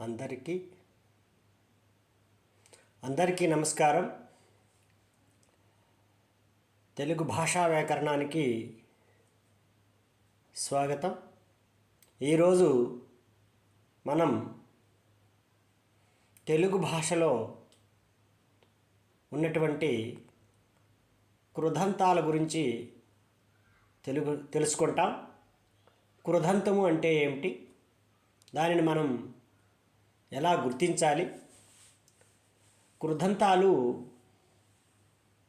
అందరికీ అందరికీ నమస్కారం. తెలుగు భాషా వ్యాకరణానికి స్వాగతం. ఈరోజు మనం తెలుగు భాషలో ఉన్నటువంటి కృదంతాల గురించి తెలుగు తెలుసుకుంటాం. కృదంతము అంటే ఏమిటి? దానిని మనం ఎలా గుర్తించాలి? కృదంతాలు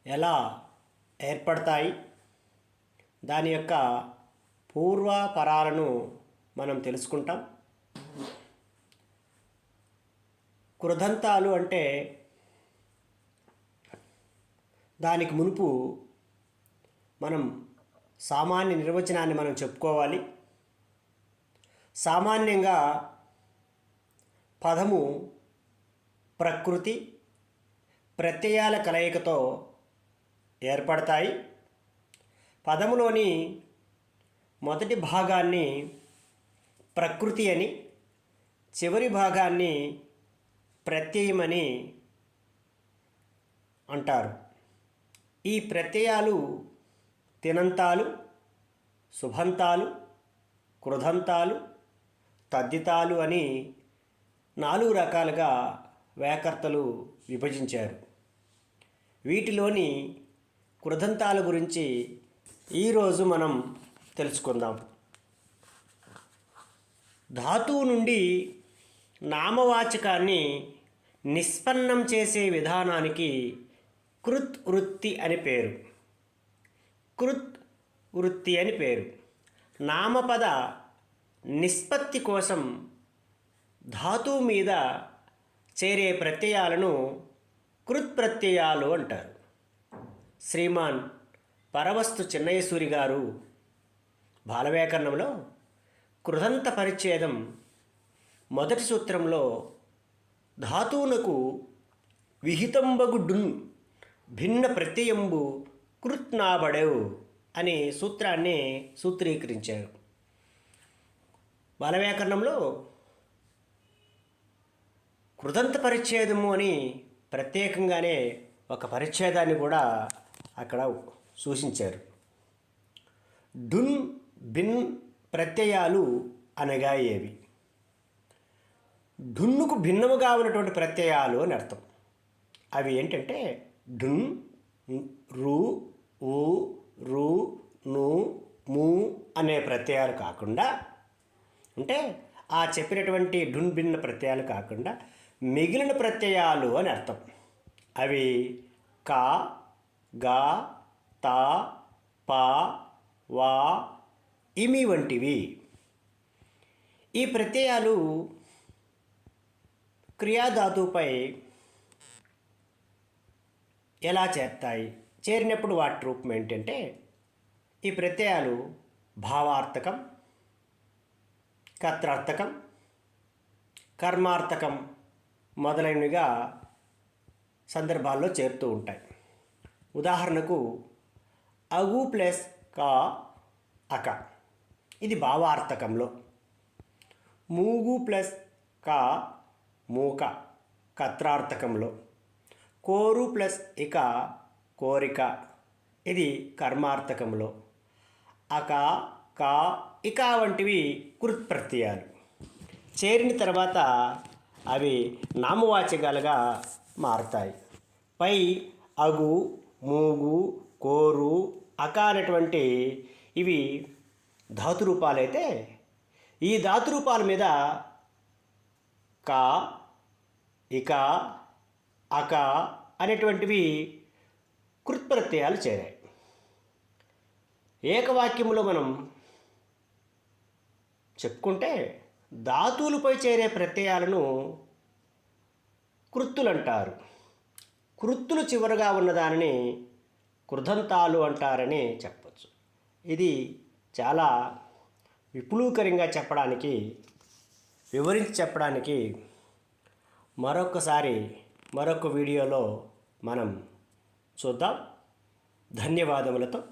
ఎలా ఏర్పడతాయి? దాని యొక్క పూర్వపరాలను మనం తెలుసుకుంటాం. కృదంతాలు అంటే దానికి మునుపు మనం సామాన్య నిర్వచనాన్ని మనం చెప్పుకోవాలి. సామాన్యంగా పదము ప్రకృతి ప్రత్యయాల కలయికతో ఏర్పడతాయి. పదములోని మొదటి భాగాన్ని ప్రకృతి అని చివరి భాగాన్ని ప్రత్యయమని అంటారు. ఈ ప్రత్యయాలు తినంతాలు శుభంతాలు కృధంతాలు తద్దితాలు అని నాలుగు రకాలుగా వ్యాకర్తలు విభజించారు. వీటిలోని కృదంతాల గురించి ఈరోజు మనం తెలుసుకుందాం. ధాతువు నుండి నామవాచకాన్ని నిష్పన్నం చేసే విధానానికి కృత్ వృత్తి అని పేరు. కృత్ వృత్తి అని పేరు. నామపద నిష్పత్తి కోసం ధాతువు మీద చేరే ప్రత్యయాలను కృత్ ప్రత్యయాలు అంటారు. శ్రీమాన్ పరవస్తు చిన్నయసూరి గారు బాలవ్యాకరణంలో కృదంత పరిచ్ఛేదం మొదటి సూత్రంలో ధాతువునకు విహితంబగు డున్ భిన్న ప్రత్యయంబు కృత్నాబడవు అనే సూత్రాన్ని సూత్రీకరించారు. బాలవ్యాకరణంలో కృదంత పరిచ్ఛేదము అని ప్రత్యేకంగానే ఒక పరిచ్ఛేదాన్ని కూడా అక్కడ సూచించారు. డున్ బిన్ ప్రత్యయాలు అనగా ఏవి? ఢున్నుకు భిన్నముగా ఉన్నటువంటి ప్రత్యయాలు అని అర్థం. అవి ఏంటంటే ఢున్ రు ఉ రు ను ము అనే ప్రత్యయాలు కాకుండా అంటే ఆ చెప్పినటువంటి డున్ భిన్న ప్రత్యయాలు కాకుండా మిగిలిన ప్రత్యయాలు అని అర్థం. అవి కా గా తా పా వా ఇమి వంటివి. ఈ ప్రత్యయాలు క్రియాధాతువుపై ఎలా చేస్తాయి చేరినప్పుడు వాటి రూపం ఏంటంటే ఈ ప్రత్యయాలు భావార్థకం కత్రార్థకం కర్మార్థకం మొదలైనవిగా సందర్భాల్లో చేరుతూ ఉంటాయి. ఉదాహరణకు అగు ప్లస్ కా అక. ఇది భావార్థకంలో. మూగు ప్లస్ కా మూక కత్రార్థకంలో. కోరు ప్లస్ ఇక కోరిక. ఇది కర్మార్థకంలో. అక కా ఇక వంటివి కృత్ప్రత్యయాలు చేరిన తర్వాత అవి నామవాచకాలుగా మారతాయి. పై అగు మూగు కోరు అక అనేటువంటి ఇవి ధాతురూపాలైతే ఈ ధాతురూపాల మీద కా ఇక అక అనేటువంటివి కృత్ప్రత్యయాలు చేరాయి. ఏకవాక్యంలో మనం చెప్పుకుంటే ధాతువులపై చేరే ప్రత్యయాలను కృత్తులు అంటారు కృత్తులు చివరగా ఉన్నదానిని కృదంతాలు అంటారని చెప్పచ్చు. ఇది చాలా విపులీకరంగా చెప్పడానికి వివరించి చెప్పడానికి మరొకసారి మరొక వీడియోలో మనం చూద్దాం. ధన్యవాదములతో